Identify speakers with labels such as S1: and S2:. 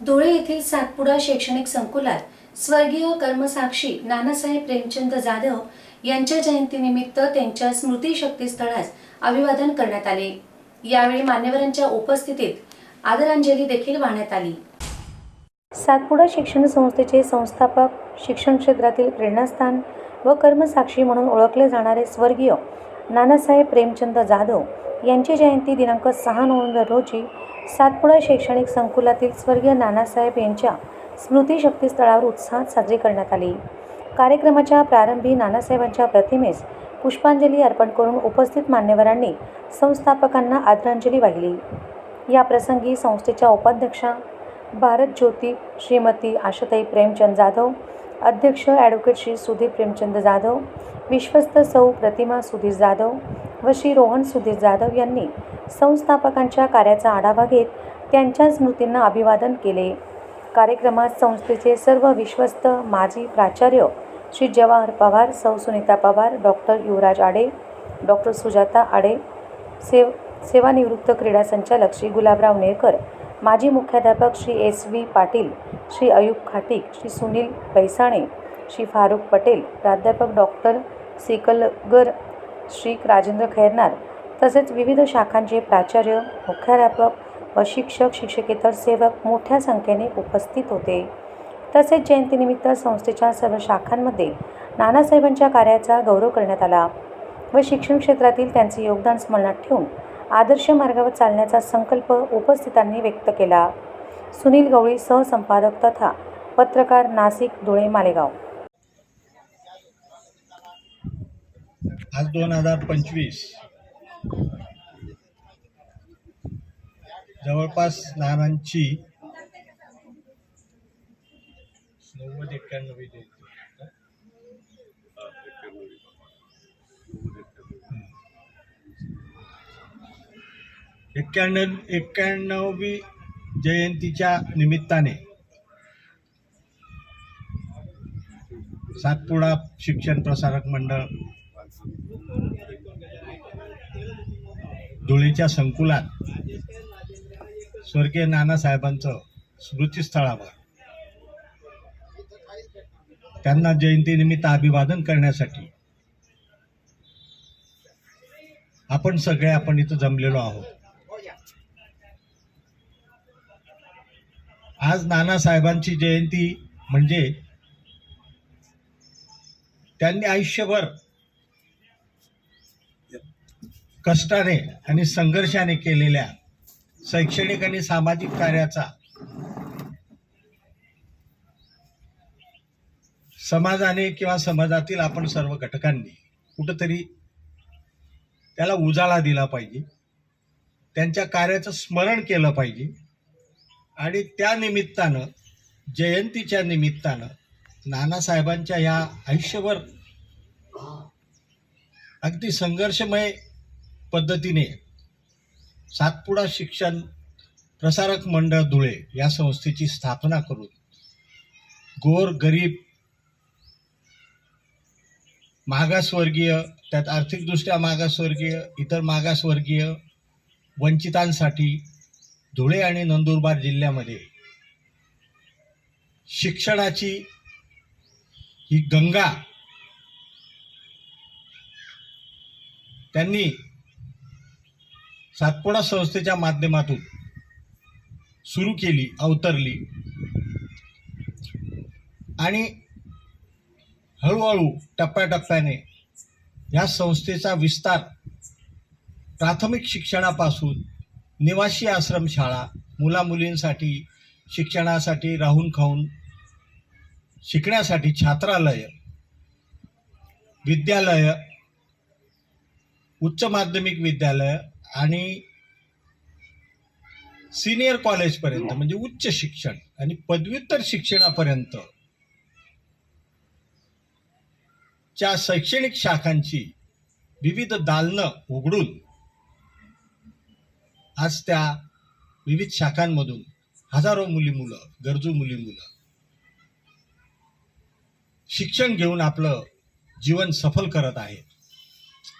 S1: धुळे येथील सातपुडा शैक्षणिक संकुलात स्वर्गीय कर्मसाक्षी नानासाहेब प्रेमचंद जाधव यांच्या जयंतीनिमित्त त्यांच्या स्मृती स्थळास अभिवादन करण्यात आले. यावेळी मान्यवरांच्या उपस्थितीत आदरांजली देखील वाहण्यात आली. सातपुडा शिक्षण संस्थेचे संस्थापक शिक्षण क्षेत्रातील प्रेरणास्थान व कर्मसाक्षी म्हणून ओळखले जाणारे स्वर्गीय नानासाहेब प्रेमचंद जाधव यांची जयंती दिनांक सहा नोव्हेंबर रोजी सातपुडा शैक्षणिक संकुलातील स्वर्गीय नानासाहेब यांच्या स्मृतिशक्ती स्थळावर उत्साहात साजरी करण्यात आली. कार्यक्रमाच्या प्रारंभी नानासाहेबांच्या प्रतिमेस पुष्पांजली अर्पण करून उपस्थित मान्यवरांनी संस्थापकांना आदरांजली वाहिली. या प्रसंगी संस्थेच्या उपाध्यक्षा भारत ज्योती श्रीमती आशाताई प्रेमचंद जाधव अध्यक्ष ॲडव्होकेट श्री सुधीर प्रेमचंद जाधव विश्वस्त सौ प्रतिमा सुधीर जाधव व श्री रोहन सुधीर जाधव यांनी संस्थापकांच्या कार्याचा आढावा घेत त्यांच्या स्मृतींना अभिवादन केले. कार्यक्रमात संस्थेचे सर्व विश्वस्त माजी प्राचार्य श्री जवाहर पवार सौ सुनीता पवार डॉक्टर युवराज आडे डॉक्टर सुजाता आडे सेव सेवानिवृत्त क्रीडा संचालक श्री गुलाबराव नेरकर माजी मुख्याध्यापक श्री एस व्ही पाटील श्री अयूब खाटीक श्री सुनील पैसाणे श्री फारुख पटेल प्राध्यापक डॉक्टर सिकलगर श्री राजेंद्र खैरनार तसेच विविध शाखांचे प्राचार्य मुख्याध्यापक व शिक्षक शिक्षकेतर सेवक मोठ्या संख्येने उपस्थित होते. तसेच जयंतीनिमित्त संस्थेच्या सर्व शाखांमध्ये नानासाहेबांच्या कार्याचा गौरव करण्यात आला व शिक्षण क्षेत्रातील त्यांचे योगदान स्मरणात ठेवून आदर्श मार्गावर चालण्याचा संकल्प उपस्थितांनी व्यक्त केला. सुनील गवळी सहसंपादक तथा पत्रकार नाशिक धुळे मालेगाव.
S2: आज दोन हजार पंचवीस. जवळपास नानांची नव्वद एक्क्याण्णव एक्क्याण्णव एक्क्याण्णवी जयंतीच्या निमित्ताने सातपुडा शिक्षण प्रसारक मंडळ धुळेच्या संकुलात स्वर्गीय नानासाहेबांचं स्मृतीस्थळावर त्यांना जयंतीनिमित्त अभिवादन करण्यासाठी आपण सगळे आपण इथं जमलेलो आहोत. आज नानासाहेबांची जयंती म्हणजे त्यांनी आयुष्यभर कष्टाने आणि संघर्षाने केलेल्या शैक्षणिक आणि सामाजिक कार्याचा समाजाने किंवा समाजातील आपण सर्व घटकांनी कुठंतरी त्याला उजाळा दिला पाहिजे. त्यांच्या कार्याचं स्मरण केलं पाहिजे. आणि त्या निमित्तानं जयंतीच्या निमित्तानं नानासाहेबांच्या या आयुष्यभर अगदी संघर्षमय पद्धतीने सातपुडा शिक्षण प्रसारक मंडळ धुळे या संस्थेची स्थापना करून गोर गरीब मागासवर्गीय त्यात आर्थिकदृष्ट्या मागासवर्गीय इतर मागासवर्गीय वंचितांसाठी धुळे आणि नंदुरबार जिल्ह्यामध्ये शिक्षणाची ही गंगा त्यांनी सातपुडा संस्थेच्या माध्यमातून सुरू केली अवतरली. आणि हळूहळू टप्प्याटप्प्याने या संस्थेचा विस्तार प्राथमिक शिक्षणापासून निवासी आश्रमशाळा मुलामुलींसाठी शिक्षणासाठी राहून खाऊन शिकण्यासाठी छात्रालय विद्यालय उच्च माध्यमिक विद्यालय आणि सिनियर कॉलेजपर्यंत म्हणजे उच्च शिक्षण आणि पदव्युत्तर शिक्षणापर्यंत च्या शैक्षणिक शाखांची विविध दालनं उघडून आज त्या विविध शाखांमधून हजारो मुली मुलं गरजू मुली मुलं शिक्षण घेऊन आपलं जीवन सफल करत आहेत.